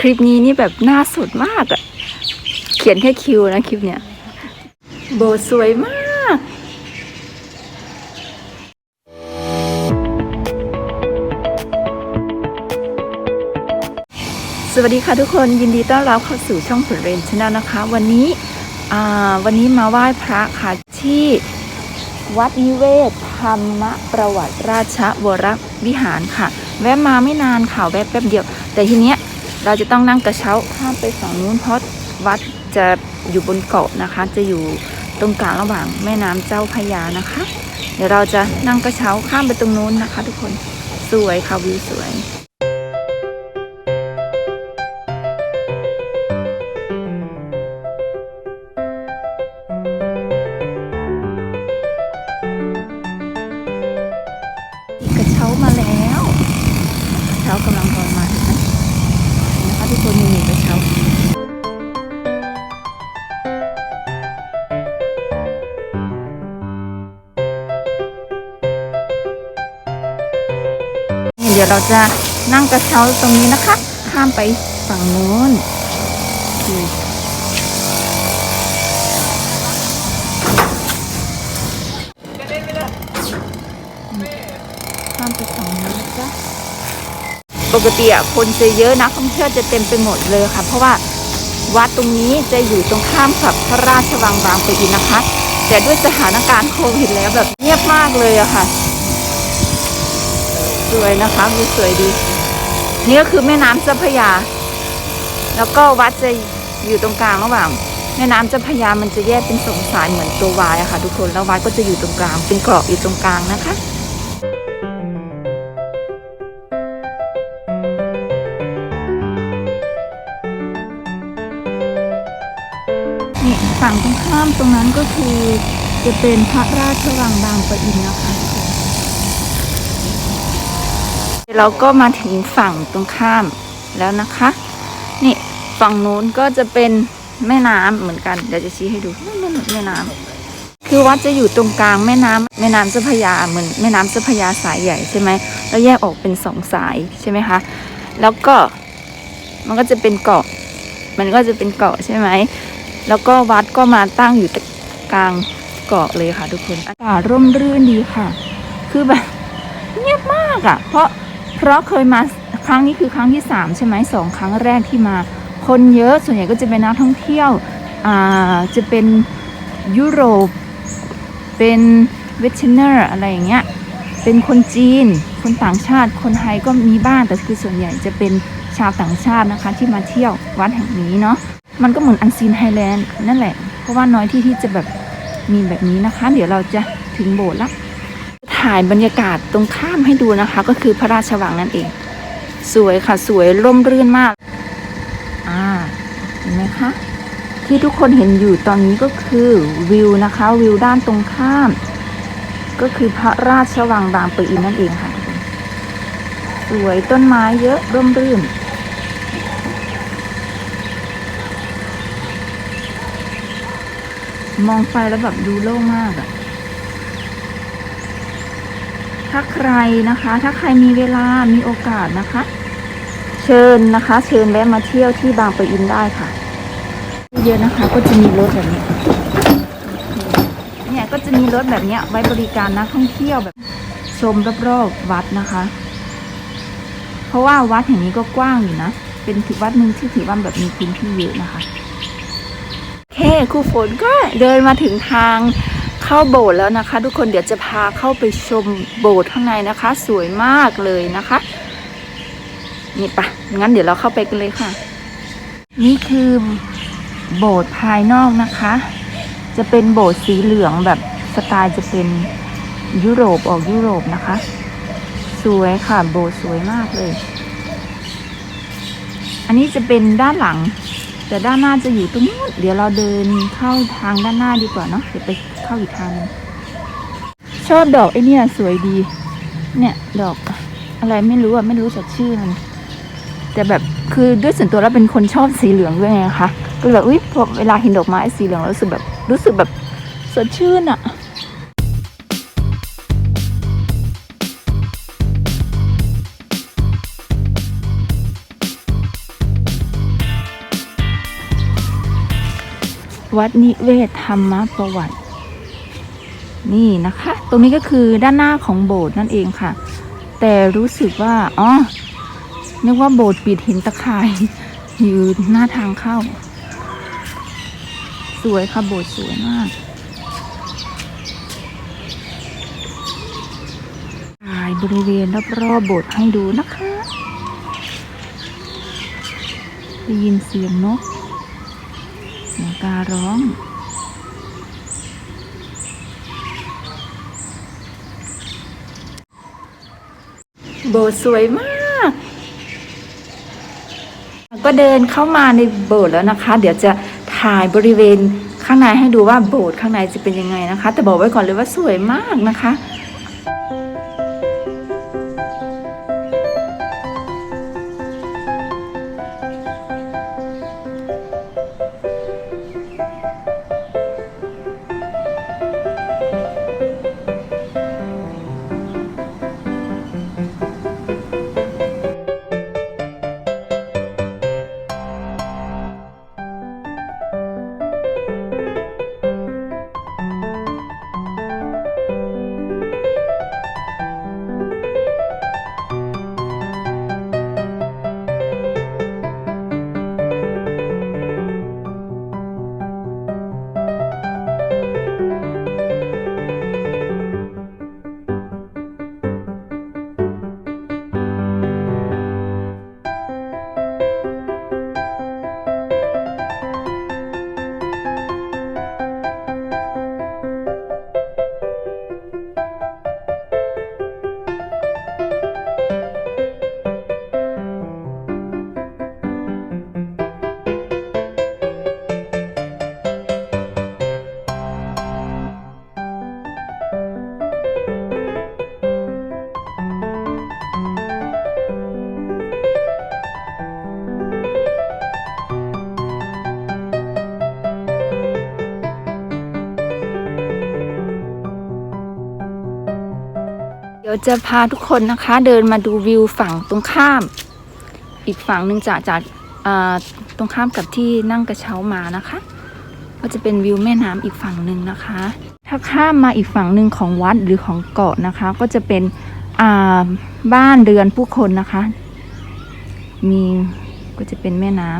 คลิปนี้นี่แบบน้าสุดมากอะเขียนแค่คิวนะคลิปเนี้ยโบสสวยมากสวัสดีค่ะทุกคนยินดีต้อนรับเข้าสู่ช่องผลเรนชนลนะคะ วันนี้วันนี้มาไหว้พระค่ะที่วัดนิเวศธรรมประวัติราชวรวิหารค่ะ แวะมาไม่นานค่ะแวะแป๊บเดียว แต่ทีเนี้ย เราจะต้องนั่งกระเช้าข้ามไปฝั่งนู้นเพราะวัดจะอยู่บนเกาะนะคะ จะอยู่ตรงกลางระหว่างแม่น้ำเจ้าพยานะคะ เดี๋ยวเราจะนั่งกระเช้าข้ามไปตรงนู้นนะคะ ทุกคนสวยค่ะวิวสวย ดี๋ยวเราจะนั่งกระเช้าตรงนี้นะคะ ข้ามไปฝั่งนู้นข้ามไปฝั่งนู้นจ๊ะปกติอะคนจะเยอะนักท่องเที่ยวจะเต็มไปหมดเลยค่ะ เพราะว่าวัดตรงนี้จะอยู่ตรงข้ามกับพระราชวังบางปะอินนะคะ แต่ด้วยสถานการณ์โควิดแล้วแบบเงียบมากเลยอะค่ะ สวยนะคะวิวสวยดี นี่ก็คือแม่น้ำเจ้าพระยา แล้วก็วัดจะอยู่ตรงกลางระหว่างแม่น้ำเจ้าพระยามันจะแยกเป็นสองสายเหมือนตัววายอะค่ะ ทุกคนแล้ววัดก็จะอยู่ตรงกลาง เป็นเกาะอยู่ตรงกลางนะคะนี่ฝั่งตรงข้ามตรงนั้นก็คือจะเป็นพระราชวังบางปะอินนะคะทุกคน เราก็มาถึงฝั่งตรงข้ามแล้วนะคะ นี่ฝั่งนู้นก็จะเป็นแม่น้ำเหมือนกันเดี๋ยวจะชี้ให้ดูนั่นนั่นแม่น้ำคือวัดจะอยู่ตรงกลางแม่น้ำแม่น้ำเจ้าพยาเหมือนแม่น้ำเจ้าพยาสายใหญ่ใช่ไหมแล้วแยกออกเป็นสองสายใช่ไหมคะ แล้วก็มันก็จะเป็นเกาะ มันก็จะเป็นเกาะใช่ไหม แล้วก็วัดก็มาตั้งอยู่กลางเกาะเลยค่ะทุกคนอากาศร่มรื่นดีค่ะ คือแบบเงียบมากอะ่ะ เพราะ เพราะเคยมาครั้งนี้คือครั้งที่สามใช่ไหมสองครั้งแรกที่มา คนเยอะส่วนใหญ่ก็จะเป็นนักท่องเที่ยวจะเป็นยุโรป เป็นเวสเทนเนอร์อะไรอย่างเงี้ยเป็นคนจีน คนต่างชาติ คนไทยก็มีบ้างแต่คือส่วนใหญ่จะเป็นชาวต่างชาตินะคะ ที่มาเที่ยววัดแห่งนี้เนาะมันก็เหมือนอันซีนไฮแลนด์นั่นแหละ เพราะว่าน้อยที่ที่จะแบบมีแบบนี้นะคะ เดี๋ยวเราจะถึงโบสถ์ละ ถ่ายบรรยากาศตรงข้ามให้ดูนะคะ ก็คือพระราชวังนั่นเอง สวยค่ะสวยร่มรื่นมากอ่าเห็นไหมคะที่ทุกคนเห็นอยู่ตอนนี้ก็คือวิวนะคะ วิวด้านตรงข้าม ก็คือพระราชวังบางปะอินนั่นเองค่ะสวยต้นไม้เยอะร่มรื่นมองไปแล้วแบบดูโล่งมากอะ ถ้าใครนะคะ ถ้าใครมีเวลามีโอกาสนะคะ เชิญนะคะ เชิญแวะมาเที่ยวที่บางปะอินได้ค่ะ เยอะนะคะ ก็จะมีรถแบบนี้เนี่ยก็จะมีรถแบบนี้ไว้บริการนักท่องเที่ยวแบบชมรอบๆวัดนะคะ เพราะว่าวัดแห่งนี้ก็กว้างอยู่นะ เป็นถือวัดหนึ่งที่ถือว่าแบบมีพื้นที่เยอะนะคะโอเคครูฝนก็เดินมาถึงทาง เข้าโบสถ์แล้วนะคะ ทุกคนเดี๋ยวจะพาเข้าไปชมโบสถ์ข้างในนะคะ สวยมากเลยนะคะ นี่ปะงั้นเดี๋ยวเราเข้าไปกันเลยค่ะ นี่คือโบสถ์ภายนอกนะคะ จะเป็นโบสถ์สีเหลืองแบบสไตล์จะเป็นยุโรปออกยุโรปนะคะ สวยค่ะ โบสถ์สวยมากเลย อันนี้จะเป็นด้านหลัง แต่ด้านหน้าจะอยู่ตรงนู้นเดี๋ยวเราเดินเข้าทางด้านหน้าดีกว่าเนาะเดี๋ยวไปเข้าอีกทางนึงชอบดอกไอเนี่ยสวยดี เนี่ยดอกอะไรไม่รู้อะไม่รู้จักชื่อมันแต่แบบคือด้วยส่วนตัวแล้วเป็นคนชอบสีเหลืองด้วยไงคะก็แบบอุ้ยพอเวลาเห็นดอกไม้สีเหลืองแล้วรู้สึกแบบรู้สึกแบบสดชื่นอะ วัดนิเวศธรรมประวัติ นี่นะคะ ตรงนี้ก็คือด้านหน้าของโบสถ์นั่นเองค่ะ แต่รู้สึกว่าอ๋อนึกว่าโบสถ์ปิดหินตะข่ายอยู่หน้าทางเข้า สวยค่ะโบสถ์สวยมากถ่ายบริเวณรอบๆโบสถ์ให้ดูนะคะ ได้ยินเสียงนกเสียง การ้อง โบสถ์สวยมาก ก็เดินเข้ามาในโบสถ์แล้วนะคะ เดี๋ยวจะถ่ายบริเวณข้างในให้ดูว่าโบสถ์ข้างในจะเป็นยังไงนะคะ แต่บอกไว้ก่อนเลยว่าสวยมากนะคะ ดี๋ยวจะพาทุกคนนะคะ เดินมาดูวิวฝั่งตรงข้าม อีกฝั่งหนึ่งจากจากตรงข้ามกับที่นั่งกระเช้ามานะคะ ก็จะเป็นวิวแม่น้ำอีกฝั่งหนึ่งนะคะ ถ้าข้ามมาอีกฝั่งหนึ่งของวัดหรือของเกาะนะคะ ก็จะเป็นบ้านเรือนผู้คนนะคะ มีก็จะเป็นแม่น้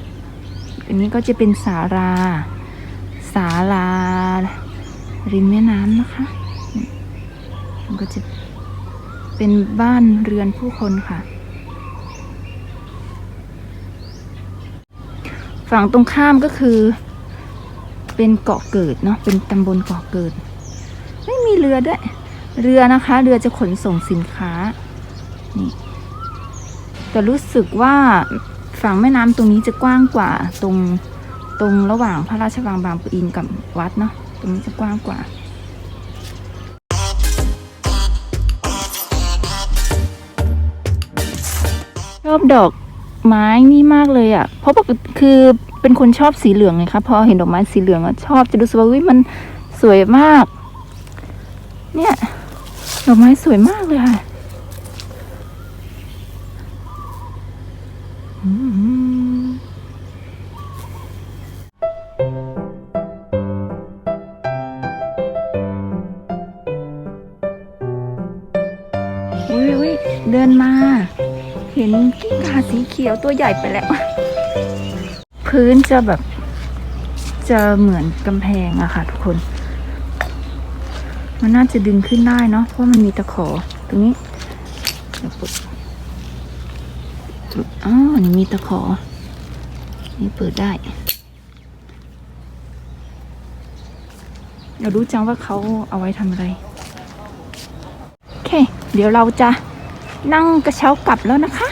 ำอันนี้ก็จะเป็นศาลาศาลาริมแม่น้ำนะคะ มันก็จะเป็นบ้านเรือนผู้คนค่ะ ฝั่งตรงข้ามก็คือ เป็นเกาะเกิดเนาะเป็นตำบลเกาะเกิด ไม่มีเรือด้วย เรือนะคะ เรือจะขนส่งสินค้านี่แต่รู้สึกว่าฝั่งแม่น้ำตรงนี้จะกว้างกว่าตรงตรงระหว่างพระราชวังบางปะอินกับวัดเนาะตรงนี้จะกว้างกว่า อบดอกไม้นี่มากเลยอะ่ะ เพราะปกติคือเป็นคนชอบสีเหลืองไงคะพอเห็นดอกไม้สีเหลืองอะชอบจะรู้สึกว่าวิมันสวยมาก เนี่ยดอกไม้สวยมากเลยค่ะอืมเดินมา เห็นกิ้งก่าสีเขียวตัวใหญ่ไปแล้ว พื้นจะแบบ จะเหมือนกำแพงอะค่ะทุกคน มันน่าจะดึงขึ้นได้เนาะเพราะมันมีตะขอตรงนี้เดี๋ยวปุ๊บอ๋อนี่มีตะขอ นี่เปิดได้เรารู้จังว่าเขาเอาไว้ทำอะไร โอเค เดี๋ยวเราจะ นั่งกระเช้ากลับแล้วนะคะ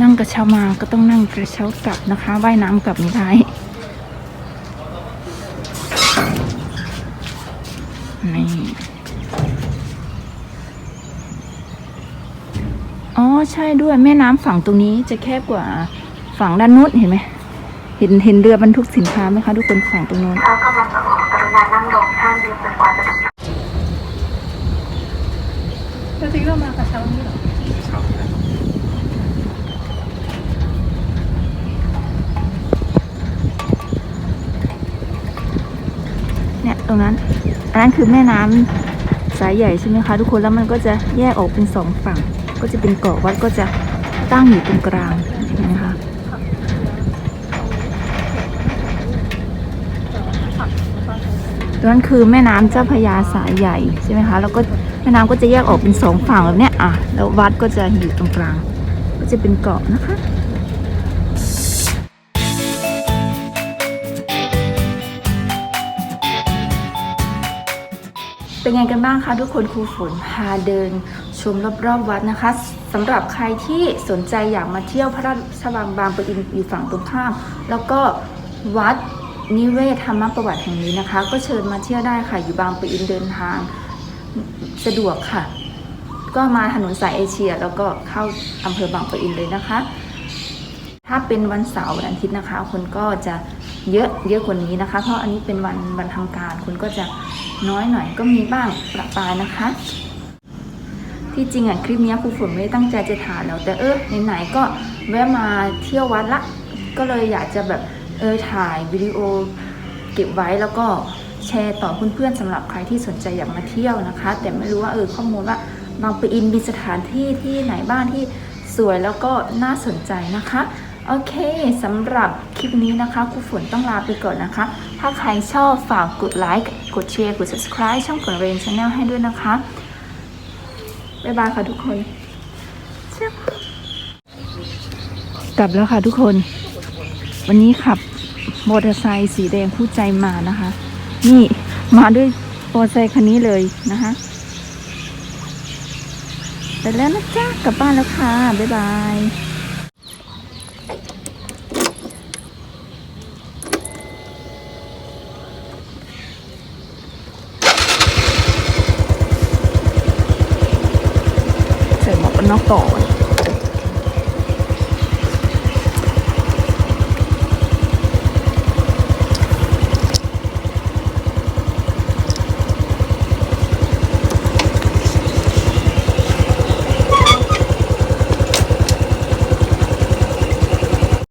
นั่งกระเช้ามาก็ต้องนั่งกระเช้ากลับนะคะ ว่ายน้ำกลับไม่ได้ นี่ อ๋อ ใช่ด้วยแม่น้ำฝั่งตรงนี้จะแคบกว่าฝั่งด้านนู้นเห็นไหมเห็นเห็นเรือบรรทุกสินค้าไหมคะทุกคนฝั่งตรงนู้นกำลังขอกรุณานั่งลงข้างเรือจนกว่าจะจริงเรามากระเช้านี้เหรอเนี่ยตรงนั้น อันนั้นคือแม่น้ำสายใหญ่ใช่ไหมคะทุกคน แล้วมันก็จะแยกออกเป็นสองฝั่ง ก็จะเป็นเกาะวัดก็จะตั้งอยู่ตรงกลางนไหมคะตรงนั้นคือแม่น้ำเจ้าพยาสายใหญ่ใช่ไหมคะแล้วก็แม่น้ำก็จะแยกออกเป็นสองฝั่งแบบเนี้ยอะแล้ววัดก็จะอยู่ตรงกลาง ก็จะเป็นเกาะนะคะเป็นไงกันบ้างคะทุกคนครูฝนพาเดิน มรอบๆวัดนะคะสำหรับใครที่สนใจอยากมาเที่ยวพระราชวังบางปะอินอยู่ฝั่งตรงข้าม แล้วก็วัดนิเวศธรรมประวัติแห่งนี้นะคะ ก็เชิญมาเที่ยวได้ค่ะ อยู่บางปะอินเดินทางสะดวกค่ะ ก็มาถนนสายเอเชีย แล้วก็เข้าอำเภอบางปะอินเลยนะคะ ถ้าเป็นวันเสาร์วันอาทิตย์นะคะ คนก็จะเยอะเยอะกว่านี้นะคะ เพราะอันนี้เป็นวันวันทำการคนก็จะน้อยหน่อยก็มีบ้างประปายนะคะ ที่จริงอะคลิปนี้ครูฝนไม่ได้ตั้งใจจะถ่ายแล้วแต่เออไหนๆก็แวะมาเที่ยววัดละ ก็เลยอยากจะแบบเออถ่ายวิดีโอเก็บไว้แล้วก็แชร์ต่อเพื่อนๆสำหรับใครที่สนใจอยากมาเที่ยวนะคะ แต่ไม่รู้ว่าเออข้อมูลว่าบางปะอินมีสถานที่ที่ไหนบ้างที่สวยแล้วก็น่าสนใจนะคะโอเคสำหรับคลิปนี้นะคะครูฝนต้องลาไปก่อนนะคะ ถ้าใครชอบฝากกดไลค์กดแชร์กด subscribe ช่องกดเรนชาแนลให้ด้วยนะคะ บ๊ายบายค่ะทุกคนกลับแล้วค่ะทุกคน วันนี้ขับมอเตอร์ไซค์สีแดงคู่ใจมานะคะ นี่มาด้วยมอเตอร์ไซค์คันนี้เลยนะคะไปแล้วนะจ๊ะกลับบ้านแล้วค่ะ บ๊ายบาย นน็อกก่อน